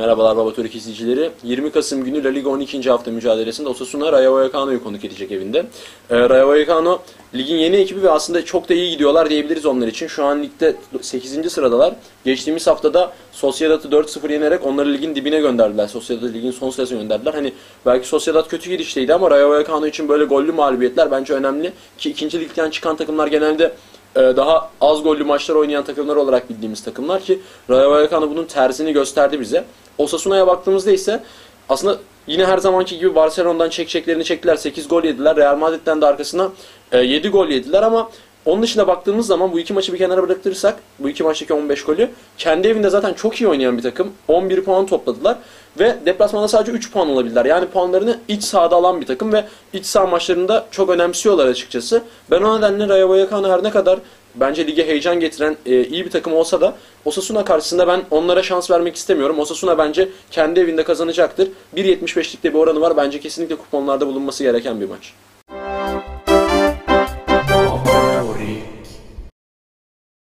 Merhabalar Baba Türk izleyicileri. 20 Kasım günü La Liga 12. hafta mücadelesinde Osasuna Rayo Vallecano'yu konuk edecek evinde. Ee, Rayo Vallecano ligin yeni ekibi ve aslında çok da iyi gidiyorlar diyebiliriz onlar için. Şu an ligde 8. sıradalar. Geçtiğimiz haftada Sociedad'ı 4-0 yenerek onları ligin dibine gönderdiler. Sociedad'ı ligin son sırasına gönderdiler. Hani belki Sociedad kötü girişteydi ama Rayo Vallecano için böyle gollü mağlubiyetler bence önemli. Ki ikinci ligden çıkan takımlar genelde daha az gollü maçlar oynayan takımlar olarak bildiğimiz takımlar ki Rayo Vallecano bunun tersini gösterdi bize. Osasuna'ya baktığımızda ise aslında yine her zamanki gibi Barcelona'dan çekeceklerini çektiler. 8 gol yediler. Real Madrid'den de arkasına e, 7 gol yediler ama onun dışında baktığımız zaman bu iki maçı bir kenara bıraktırırsak bu iki maçtaki 15 golü kendi evinde zaten çok iyi oynayan bir takım. 11 puan topladılar ve deplasmanda sadece 3 puan alabildiler. Yani puanlarını iç sahada alan bir takım ve iç saha maçlarında çok önemsiyorlar açıkçası. Ben o nedenle Rayo Vallecano her ne kadar bence lige heyecan getiren e, iyi bir takım olsa da Osasuna karşısında ben onlara şans vermek istemiyorum. Osasuna bence kendi evinde kazanacaktır. 1.75'likte bir oranı var. Bence kesinlikle kuponlarda bulunması gereken bir maç.